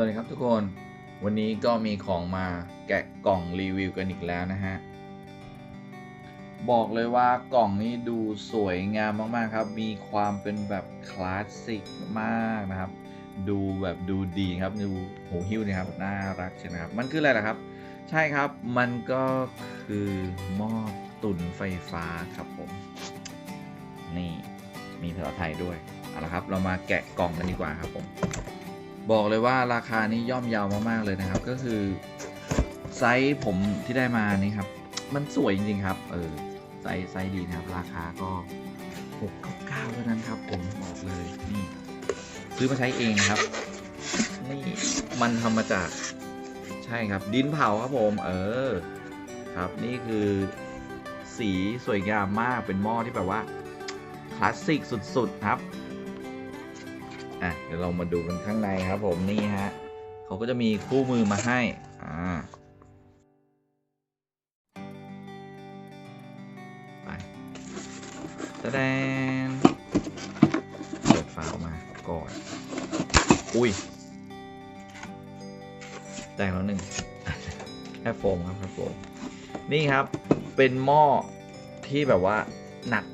วัสดีครับทุกคน วันนี้ก็มีของมาแกะกล่องรีวิวกันอีกแล้วนะฮะ บอกเลยว่ากล่องนี้ดูสวยงามมากๆครับ มีความเป็นแบบคลาสสิกมากนะครับ ดูแบบดูดีครับ ดูหูหิ้วนะครับ น่ารักใช่ไหมครับ มันคืออะไรล่ะครับ ใช่ครับ มันก็คือหม้อตุนไฟฟ้าครับผม นี่ มีภาษาไทยด้วย เอาละครับ เรามาแกะกล่องกันดีกว่าครับผม บอกเลยว่าราคานี้ย่อมเยาวมากๆเลยนะครับ ก็คือไซส์ผมที่ได้มานี่ครับ มันสวยจริงๆครับ เออไซส์ไซส์ดีนะครับ ราคาก็699เท่านั้นครับผมบอกเลยนี่ซื้อมาใช้เองครับ นี่มันทำมาจากใช่ครับ ดินเผาครับผม เออ ครับนี่คือสีสวยงามมากเป็นหม้อที่แบบว่าคลาสสิกสุดๆครับ อะเดี๋ยวเรามาดูกันข้างในครับผมนี่ฮะเขาก็จะมีคู่มือมาให้อ่าไปตะแดนเปิดฝาออกมาก่อนอุ้ยแตกแล้วหนึ่งแค่โฟมครับแค่โฟมนี่ครับเป็นหม้อที่แบบว่าหนัก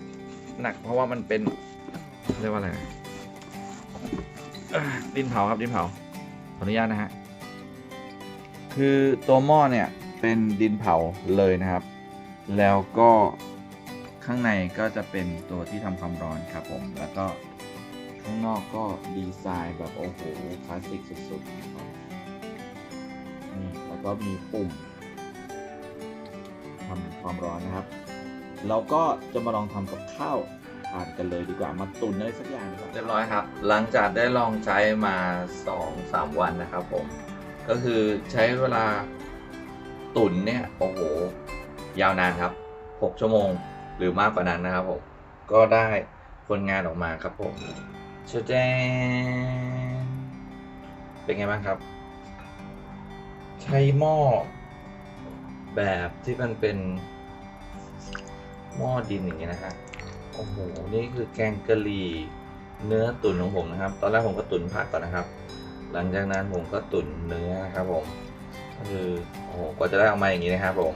หนักเพราะว่ามันเป็นเรียกว่าอะไร ดินเผาครับดินเผาขออนุญาตนะฮะคือตัวหม้อเนี่ยเป็นดินเผาเลยนะครับ แล้วก็ข้างในก็จะเป็นตัวที่ทำความร้อนครับผมแล้วก็ข้างนอกก็ดีไซน์แบบโอ้โหคลาสสิกสุดๆครับนี่แล้วก็มีปุ่มทำความร้อนนะครับ เราก็จะมาลองทำกับข้าวานกันเลยดีกว่ามาตุนอะไรสักอย่างดีกว่าเรียบร้อยครับ หลังจากได้ลองใช้มา2-3วันนะครับผม ก็คือใช้เวลาตุนเนี่ย โอ้โห ยาวนานครับ 6 ชั่วโมงหรือมากกว่านั้นนะครับผม ก็ได้ผลงานออกมาครับผมเชญแจเป็นไงบ้างครับ ใช้หม้อแบบที่มันเป็นหม้อดินอย่างเงี้ยนะฮะ โอ้โห นี่คือแกงกะหรี่เนื้อตุ๋นของผมนะครับ ตอนแรกผมก็ตุ๋นผักก่อนนะครับ หลังจากนั้นผมก็ตุ๋นเนื้อครับผมก็คือโอ้โหกว่าจะได้ออกมาอย่างนี้นะครับผม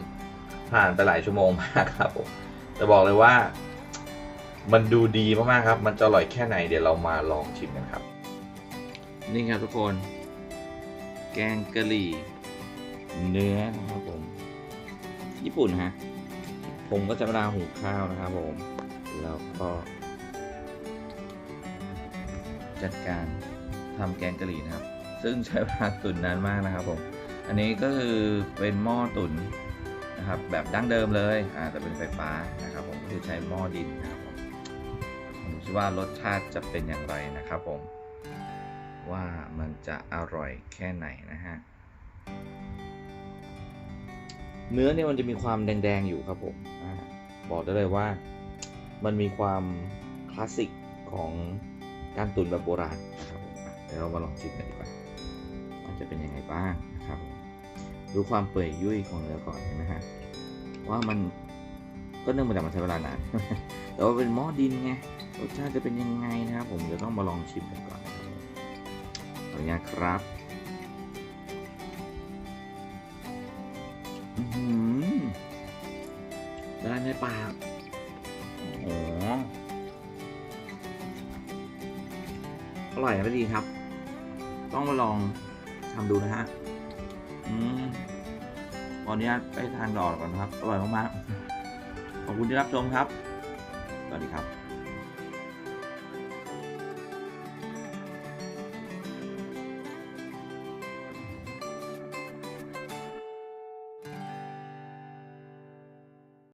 ผ่านไปหลายชั่วโมงมากครับผมจะบอกเลยว่า มันดูดีมากๆครับ มันจะอร่อยแค่ไหนเดี๋ยวเรามาลองชิมกันครับ นี่ครับทุกคน แกงกะหรี่ เนื้อนะครับผม ญี่ปุ่นฮะผมก็จะเวลาหุงข้าวนะครับผม แล้วก็จัดการทำแกงกะหรี่นะครับ ซึ่งใช้เวลาตุ๋นนานมากนะครับผมอันนี้ก็คือเป็นหม้อตุ๋นนะครับแบบดั้งเดิมเลยอ่าแต่เป็นไฟฟ้านะครับผมก็คือใช้หม้อดินนะครับผมผมคิดว่ารสชาติจะเป็นอย่างไรนะครับผมว่ามันจะอร่อยแค่ไหนนะฮะเนื้อเนี่ยมันจะมีความแดงๆอยู่ครับผมบอกได้เลยว่า มันมีความคลาสสิกของการตุ๋นแบบโบราณนะครับเดี๋ยวเรามาลองชิมกันดีกว่าว่าจะเป็นยังไงบ้างนะครับดูความเปื่อยยุ่ยของเนื้อก่อนเห็นไหมฮะว่ามันก็เนื่องมาจากมันใช้เวลานานแต่ว่าเป็นหม้อดินไงรสชาติจะเป็นยังไงนะครับ ผมเดี๋ยวต้องมาลองชิมกันก่อนนะครับผมขออนุญาตครับอื้อหือได้ในปาก ร่อยและดีครับ ต้องมาลองทำดูนะฮะอืมตออนุญาตไปทานดอกก่อนครับ อร่อยมากๆขอบคุณที่รับชมครับ สวัสดีครับ